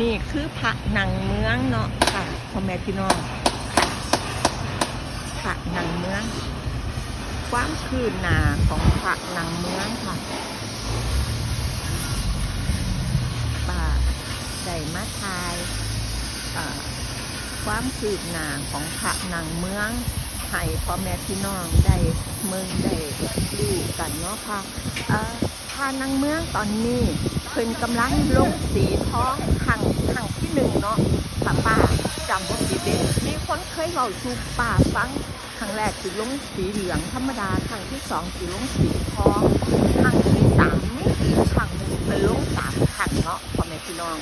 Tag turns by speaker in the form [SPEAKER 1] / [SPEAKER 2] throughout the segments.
[SPEAKER 1] นี่คือพระหนังเมืองเนาะค่ะพ่อแม่พี่น้องพระหนังเมือง ความคืนหนาของพระหนังเมืองค่ะป่าได้มาทายความคืบหน้าของพระหนังเมืองให้พ่อแม่พี่น้องได้เมืองได้รู้กันเนาะค่ะเอ่อพระหนังเมืองตอนนี้เพิ่นกำลังลงสีท้องครั้งครั้งที่หนึ่งเนาะป้าป้าจำว่าสีเด็มีคน เคยเล่าสู่ป้าฟังครั้งแรกคือลงสีเหลืองธรรมดาครั้งที่สองคือลงสีทองครั้งที่สามนี่คือครั้งหนึ่งเป็นลงสามครั้งเนาะพ่อแม่พี่น้อง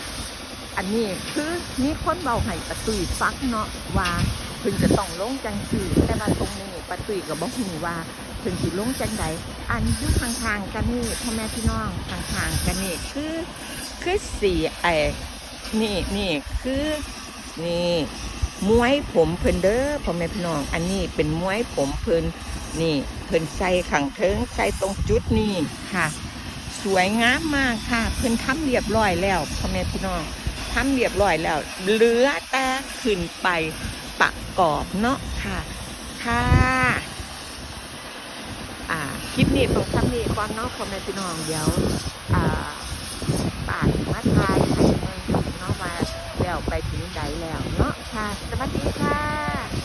[SPEAKER 1] อันนี้คือมีคนเบาให้ประตุยฟังเนาะว่าเพิ่นจะต้องลงจังสีแต่ว่าตรงนี้ประตุยก็บบอกหูว่าเพิ่นสิลงจังใดอันยู่ข้างๆกันนี่พ่อแม่พี่น้องข้างๆกันนี่คือคือสีไอ้นี่นี่คือนี่ มวยผมเพิ่นเด้อพ่อแม่พี่น้อง อันนี้เป็นมวยผมเพิ่นนี่เพิ่นใส่ขังเทิงใส่ตรงจุดนี้ค่ะ สวยงามมากค่ะ เพิ่นทำเรียบร้อยแล้วพ่อแม่พี่น้องทำเรียบร้อยแล้ว เหลือแต่ขึ้นไปประกอบเนาะค่ะ ค่ะอ่าคลิปนี้ตรงทำนี้ก่อนเนาะพ่อแม่พี่น้องเดี๋ยวอ่าป่ามาทายให้เมืองเนาะว่าแล้ว ไปถึงใดแล้วเนาะค่ะ สวัสดีค่ะ